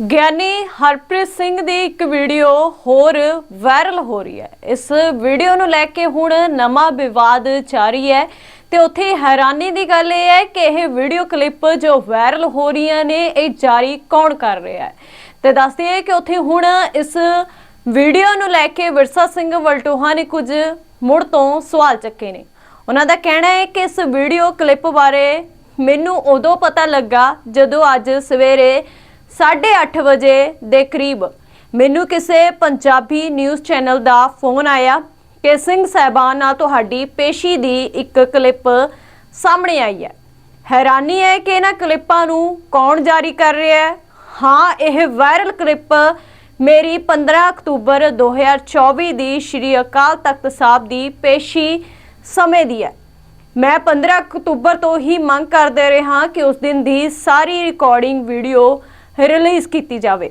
ਗਿਆਨੀ ਹਰਪ੍ਰੀਤ ਸਿੰਘ ਦੀ ਇੱਕ ਵੀਡੀਓ ਹੋਰ ਵਾਇਰਲ ਹੋ ਰਹੀ ਹੈ। ਇਸ ਵੀਡੀਓ ਨੂੰ ਲੈ ਕੇ ਹੁਣ ਨਵਾਂ ਵਿਵਾਦ ਜਾਰੀ ਹੈ ਤੇ ਉੱਥੇ ਹੈਰਾਨੀ ਦੀ ਗੱਲ ਇਹ ਹੈ ਕਿ ਇਹ ਵੀਡੀਓ ਕਲਿੱਪ ਜੋ ਵਾਇਰਲ ਹੋ ਰਹੀਆਂ ਨੇ, ਇਹ ਜਾਰੀ ਕੌਣ ਕਰ ਰਿਹਾ ਹੈ? ਤੇ ਦੱਸਦੀ ਹੈ ਕਿ ਉੱਥੇ ਹੁਣ ਇਸ ਵੀਡੀਓ ਨੂੰ ਲੈ ਕੇ ਵਿਰਸਾ ਸਿੰਘ ਵਲਟੋਹਾ ਨੇ ਕੁਝ ਮੁੜ ਤੋਂ ਸਵਾਲ ਚੱਕੇ ਨੇ। ਉਹਨਾਂ ਦਾ ਕਹਿਣਾ ਹੈ ਕਿ ਇਸ ਵੀਡੀਓ ਕਲਿੱਪ ਬਾਰੇ ਮੈਨੂੰ ਉਦੋਂ ਪਤਾ ਲੱਗਾ ਜਦੋਂ ਅੱਜ ਸਵੇਰੇ 8:30 ਵਜੇ ਦੇ ਕਰੀਬ ਮੈਨੂੰ ਕਿਸੇ ਪੰਜਾਬੀ ਨਿਊਜ਼ ਚੈਨਲ ਦਾ ਫੋਨ ਆਇਆ ਕਿ ਸਿੰਘ ਸਾਹਿਬਾਨ ਨਾਲ ਤੁਹਾਡੀ ਪੇਸ਼ੀ ਦੀ ਇੱਕ ਕਲਿੱਪ ਸਾਹਮਣੇ ਆਈ ਹੈ। ਹੈਰਾਨੀ ਹੈ ਕਿ ਇਹਨਾਂ ਕਲਿੱਪਾਂ ਨੂੰ ਕੌਣ ਜਾਰੀ ਕਰ ਰਿਹਾ ਹੈ? ਹਾਂ, ਇਹ ਵਾਇਰਲ ਕਲਿੱਪ ਮੇਰੀ 15 ਅਕਤੂਬਰ 2024 ਦੀ ਸ਼੍ਰੀ ਅਕਾਲ ਤਖਤ ਸਾਹਿਬ ਦੀ ਪੇਸ਼ੀ ਸਮੇਂ ਦੀ ਹੈ। ਮੈਂ 15 ਅਕਤੂਬਰ ਤੋਂ ਹੀ ਮੰਗ ਕਰਦੇ ਰਿਹਾ ਕਿ ਉਸ ਦਿਨ ਦੀ ਸਾਰੀ ਰਿਕਾਰਡਿੰਗ ਵੀਡੀਓ ਰਿਲੀਜ਼ ਕੀਤੀ ਜਾਵੇ।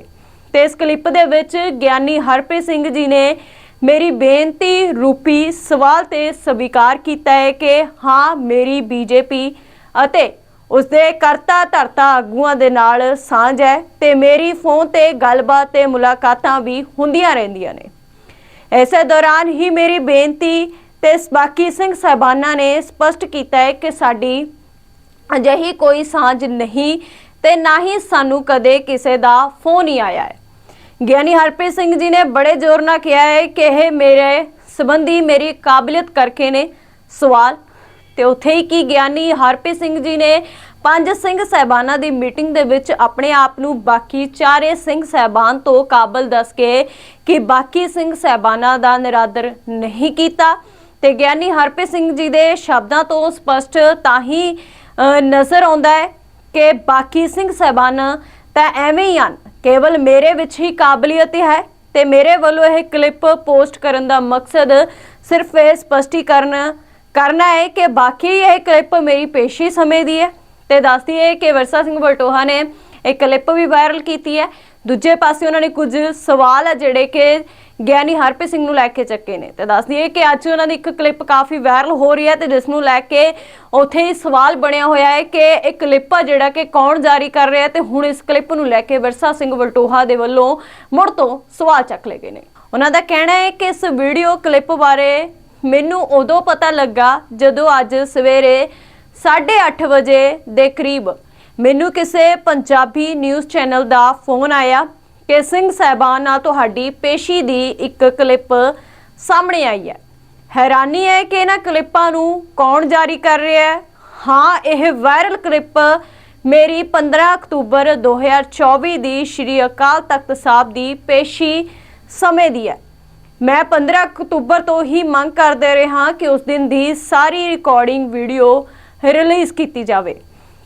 ਤੇ ਇਸ ਕਲਿੱਪ ਦੇ ਵਿੱਚ ਗਿਆਨੀ ਹਰਪ੍ਰੀਤ ਸਿੰਘ ਜੀ ਨੇ ਮੇਰੀ ਬੇਨਤੀ ਰੂਪੀ ਸਵਾਲ ਤੇ ਸਵੀਕਾਰ ਕੀਤਾ ਹੈ ਕਿ ਹਾਂ, ਮੇਰੀ ਬੀਜੇਪੀ ਅਤੇ ਉਸਦੇ ਕਰਤਾ ਧਰਤਾ ਆਗੂਆਂ ਦੇ ਨਾਲ ਸਾਂਝ ਹੈ ਤੇ ਮੇਰੀ ਫੋਨ ਤੇ ਗੱਲਬਾਤ ਤੇ ਮੁਲਾਕਾਤਾਂ ਵੀ ਹੁੰਦੀਆਂ ਰਹਿੰਦੀਆਂ ਨੇ। ਇਸੇ ਦੌਰਾਨ ਹੀ ਮੇਰੀ ਬੇਨਤੀ ਤੇ ਬਾਕੀ ਸਿੰਘ ਸਾਹਿਬਾਨਾਂ ਨੇ ਸਪਸ਼ਟ ਕੀਤਾ ਹੈ ਕਿ ਸਾਡੀ ਅਜਿਹੀ ਕੋਈ ਸਾਂਝ ਨਹੀਂ ਤੇ ਨਾ ਹੀ ਸਾਨੂੰ ਕਦੇ ਕਿਸੇ ਦਾ ਫੋਨ ਹੀ ਆਇਆ ਹੈ। ਗਿਆਨੀ ਹਰਪ੍ਰੀਤ ਸਿੰਘ ਜੀ ਨੇ ਬੜੇ ਜ਼ੋਰ ਨਾਲ ਕਿਹਾ ਹੈ ਕਿ ਇਹ ਮੇਰੇ ਸੰਬੰਧੀ ਮੇਰੀ ਕਾਬਲੀਅਤ ਕਰਕੇ ਨੇ ਸਵਾਲ। ਤੇ ਉੱਥੇ ਹੀ ਕੀ ਗਿਆਨੀ ਹਰਪ੍ਰੀਤ ਸਿੰਘ ਜੀ ਨੇ ਪੰਜ ਸਿੰਘ ਸਹਿਬਾਨਾਂ ਦੀ ਮੀਟਿੰਗ ਦੇ ਵਿੱਚ ਆਪਣੇ ਆਪ ਨੂੰ ਬਾਕੀ ਚਾਰੇ ਸਿੰਘ ਸਹਿਬਾਨ ਤੋਂ ਕਾਬਲ ਦੱਸ ਕੇ ਕਿ ਬਾਕੀ ਸਿੰਘ ਸਹਿਬਾਨਾਂ ਦਾ ਨਿਰਾਦਰ ਨਹੀਂ ਕੀਤਾ। ਤੇ ਗਿਆਨੀ ਹਰਪ੍ਰੀਤ ਸਿੰਘ ਜੀ ਦੇ ਸ਼ਬਦਾਂ ਤੋਂ ਸਪਸ਼ਟ ਤਾਂ ਹੀ ਨਜ਼ਰ ਆਉਂਦਾ ਹੈ ਕਿ ਬਾਕੀ ਸਿੰਘ ਸਹਿਬਾਨ ਤਾਂ ਐਵੇਂ ਹੀ ਹਨ। ਕੇਵਲ ਮੇਰੇ ਵਿੱਚ ਹੀ ਕਾਬਲੀਅਤ ਹੈ ਤੇ ਮੇਰੇ ਵੱਲੋਂ ਇਹ ਕਲਿੱਪ ਪੋਸਟ ਕਰਨ ਦਾ ਮਕਸਦ ਸਿਰਫ ਇਹ ਸਪਸ਼ਟੀਕਰਨ ਕਰਨਾ ਹੈ ਕਿ ਬਾਕੀ ਇਹ ਕਲਿੱਪ ਮੇਰੀ ਪੇਸ਼ੀ ਸਮੇਂ ਦੀ ਹੈ ਤੇ ਦੱਸਦੀ ਹੈ ਕਿ ਵਰਸਾ ਸਿੰਘ ਬਲਟੋਹਾ ਨੇ ਇਹ ਕਲਿੱਪ ਵੀ ਵਾਇਰਲ ਕੀਤੀ ਹੈ। ਦੂਜੇ ਪਾਸੇ ਉਹਨਾਂ ਨੇ ਕੁਝ ਸਵਾਲ ਹੈ ਜਿਹੜੇ ਕਿ ਗਿਆਨੀ ਹਰਪ੍ਰੀਤ ਸਿੰਘ ਨੂੰ ਲੈ ਕੇ ਚੱਕੇ ਨੇ ਤੇ ਦੱਸਦੀ ਹੈ ਕਿ ਅੱਜ ਉਹਨਾਂ ਦੀ ਇੱਕ ਕਲਿੱਪ ਕਾਫੀ ਵਾਇਰਲ ਹੋ ਰਹੀ ਹੈ ਤੇ ਜਿਸ ਨੂੰ ਲੈ ਕੇ ਉੱਥੇ ਹੀ ਸਵਾਲ ਬਣਿਆ ਹੋਇਆ ਹੈ ਕਿ ਇਹ ਕਲਿੱਪ ਆ ਜਿਹੜਾ ਕਿ ਕੌਣ ਜਾਰੀ ਕਰ ਰਿਹਾ ਹੈ ਤੇ ਹੁਣ ਇਸ ਕਲਿੱਪ ਨੂੰ ਲੈ ਕੇ ਵਿਰਸਾ ਸਿੰਘ ਵਲਟੋਹਾ ਦੇ ਵੱਲੋਂ ਮੁੜ ਤੋਂ ਸਵਾਲ ਚੱਕ ਲਏ ਗਏ ਨੇ। ਉਹਨਾਂ ਦਾ ਕਹਿਣਾ ਹੈ ਕਿ ਇਸ ਵੀਡੀਓ ਕਲਿੱਪ ਬਾਰੇ ਮੈਨੂੰ ਉਦੋਂ ਪਤਾ ਲੱਗਾ ਜਦੋਂ ਅੱਜ ਸਵੇਰੇ 8:30 ਵਜੇ ਦੇ ਕਰੀਬ ਮੈਨੂੰ ਕਿਸੇ ਪੰਜਾਬੀ ਨਿਊਜ਼ ਚੈਨਲ ਦਾ ਫੋਨ ਆਇਆ ਕਿ ਸਿੰਘ ਸਾਹਿਬਾਨ ਨਾਲ ਤੁਹਾਡੀ ਪੇਸ਼ੀ ਦੀ ਇੱਕ ਕਲਿੱਪ ਸਾਹਮਣੇ ਆਈ ਹੈ। ਹੈਰਾਨੀ ਹੈ ਕਿ ਇਹਨਾਂ ਕਲਿੱਪਾਂ ਨੂੰ ਕੌਣ ਜਾਰੀ ਕਰ ਰਿਹਾ ਹੈ? ਹਾਂ, ਇਹ ਵਾਇਰਲ ਕਲਿੱਪ ਮੇਰੀ 15 ਅਕਤੂਬਰ 2024 ਦੀ ਸ਼੍ਰੀ ਅਕਾਲ ਤਖਤ ਸਾਹਿਬ ਦੀ ਪੇਸ਼ੀ ਸਮੇਂ ਦੀ ਹੈ। ਮੈਂ 15 ਅਕਤੂਬਰ ਤੋਂ ਹੀ ਮੰਗ ਕਰਦੇ ਰਿਹਾ ਕਿ ਉਸ ਦਿਨ ਦੀ ਸਾਰੀ ਰਿਕਾਰਡਿੰਗ ਵੀਡੀਓ ਰਿਲੀਜ਼ ਕੀਤੀ ਜਾਵੇ।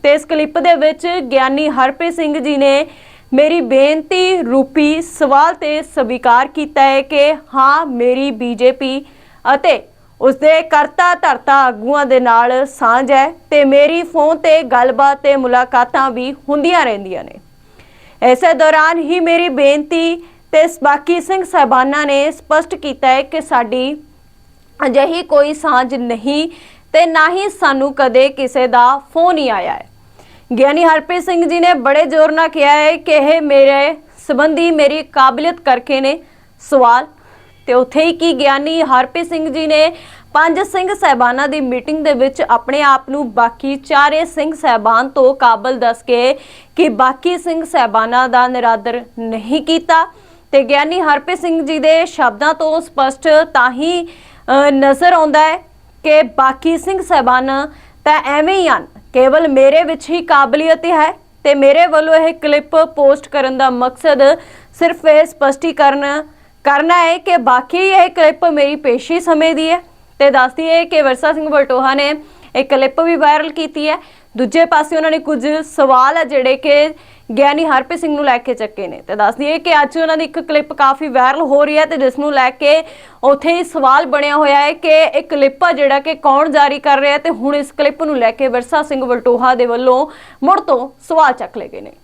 ਤੇ ਇਸ ਕਲਿੱਪ ਦੇ ਵਿੱਚ ਗਿਆਨੀ ਹਰਪ੍ਰੀਤ ਸਿੰਘ ਜੀ ਨੇ ਮੇਰੀ ਬੇਨਤੀ ਰੂਪੀ ਸਵਾਲ ਤੇ ਸਵੀਕਾਰ ਕੀਤਾ ਹੈ ਕਿ ਹਾਂ, ਮੇਰੀ ਬੀਜੇਪੀ ਅਤੇ ਉਸਦੇ ਕਰਤਾ ਧਰਤਾ ਆਗੂਆਂ ਦੇ ਨਾਲ ਸਾਂਝ ਹੈ ਤੇ ਮੇਰੀ ਫੋਨ ਤੇ ਗੱਲਬਾਤ ਤੇ ਮੁਲਾਕਾਤਾਂ ਵੀ ਹੁੰਦੀਆਂ ਰਹਿੰਦੀਆਂ ਨੇ। ਇਸੇ ਦੌਰਾਨ ਹੀ ਮੇਰੀ ਬੇਨਤੀ ਤੇ ਬਾਕੀ ਸਿੰਘ ਸਾਹਿਬਾਨਾਂ ਨੇ ਸਪਸ਼ਟ ਕੀਤਾ ਹੈ ਕਿ ਸਾਡੀ ਅਜਿਹੀ ਕੋਈ ਸਾਂਝ ਨਹੀਂ ਤੇ ਨਾ ਹੀ ਸਾਨੂੰ ਕਦੇ ਕਿਸੇ ਦਾ ਫੋਨ ਹੀ ਆਇਆ ਹੈ। ਗਿਆਨੀ ਹਰਪ੍ਰੀਤ ਸਿੰਘ ਜੀ ਨੇ ਬੜੇ ਜ਼ੋਰ ਨਾਲ ਕਿਹਾ ਹੈ ਕਿ ਇਹ ਮੇਰੇ ਸੰਬੰਧੀ ਮੇਰੀ ਕਾਬਲੀਅਤ ਕਰਕੇ ਨੇ ਸਵਾਲ। ਤੇ ਉੱਥੇ ਹੀ ਕੀ ਗਿਆਨੀ ਹਰਪ੍ਰੀਤ ਸਿੰਘ ਜੀ ਨੇ ਪੰਜ ਸਿੰਘ ਸਹਿਬਾਨਾਂ ਦੀ ਮੀਟਿੰਗ ਦੇ ਵਿੱਚ ਆਪਣੇ ਆਪ ਨੂੰ ਬਾਕੀ ਚਾਰੇ ਸਿੰਘ ਸਹਿਬਾਨ ਤੋਂ ਕਾਬਲ ਦੱਸ ਕੇ ਕਿ ਬਾਕੀ ਸਿੰਘ ਸਹਿਬਾਨਾਂ ਦਾ ਨਿਰਾਦਰ ਨਹੀਂ ਕੀਤਾ। ਤੇ ਗਿਆਨੀ ਹਰਪ੍ਰੀਤ ਸਿੰਘ ਜੀ ਦੇ ਸ਼ਬਦਾਂ ਤੋਂ ਸਪਸ਼ਟ ਤਾਂ ਹੀ ਨਜ਼ਰ ਆਉਂਦਾ ਹੈ ਕਿ ਬਾਕੀ ਸਿੰਘ ਸਹਿਬਾਨ ਤਾਂ ਐਵੇਂ ਹੀ ਹਨ। ਕੇਵਲ ਮੇਰੇ ਵਿੱਚ ਹੀ ਕਾਬਲੀਅਤ ਹੈ ਤੇ ਮੇਰੇ ਵੱਲੋਂ ਇਹ ਕਲਿੱਪ ਪੋਸਟ ਕਰਨ ਦਾ ਮਕਸਦ ਸਿਰਫ ਇਹ ਸਪਸ਼ਟੀਕਰਨ ਕਰਨਾ ਹੈ ਕਿ ਬਾਕੀ ਇਹ ਕਲਿੱਪ ਮੇਰੀ ਪੇਸ਼ੀ ਸਮੇਂ ਦੀ ਹੈ। ਤੇ ਦੱਸਦੀ ਹੈ ਕਿ ਵਰਸਾ ਸਿੰਘ ਬਲਟੋਹਾ ਨੇ ਇਹ ਕਲਿੱਪ ਵੀ ਵਾਇਰਲ ਕੀਤੀ ਹੈ। ਦੂਜੇ ਪਾਸੇ ਉਹਨਾਂ ਨੇ ਕੁਝ ਸਵਾਲ ਹੈ ਜਿਹੜੇ ਕਿ ਗਿਆਨੀ ਹਰਪ੍ਰੀਤ ਸਿੰਘ ਨੂੰ ਲੈ ਕੇ ਚੱਕੇ ਨੇ। ਤੇ ਦੱਸਦੀ ਹੈ ਕਿ ਅੱਜ ਉਹਨਾਂ ਦੀ ਇੱਕ ਕਲਿੱਪ ਕਾਫੀ ਵਾਇਰਲ ਹੋ ਰਹੀ ਹੈ ਤੇ ਜਿਸ ਨੂੰ ਲੈ ਕੇ ਉੱਥੇ ਹੀ ਸਵਾਲ ਬਣਿਆ ਹੋਇਆ ਹੈ ਕਿ ਇਹ ਕਲਿੱਪ ਆ ਜਿਹੜਾ ਕਿ ਕੌਣ ਜਾਰੀ ਕਰ ਰਿਹਾ ਹੈ ਤੇ ਹੁਣ ਇਸ ਕਲਿੱਪ ਨੂੰ ਲੈ ਕੇ ਵਿਰਸਾ ਸਿੰਘ ਵਲਟੋਹਾ ਦੇ ਵੱਲੋਂ ਮੁੜ ਤੋਂ ਸਵਾਲ ਚੱਕ ਲਏ ਗਏ ਨੇ।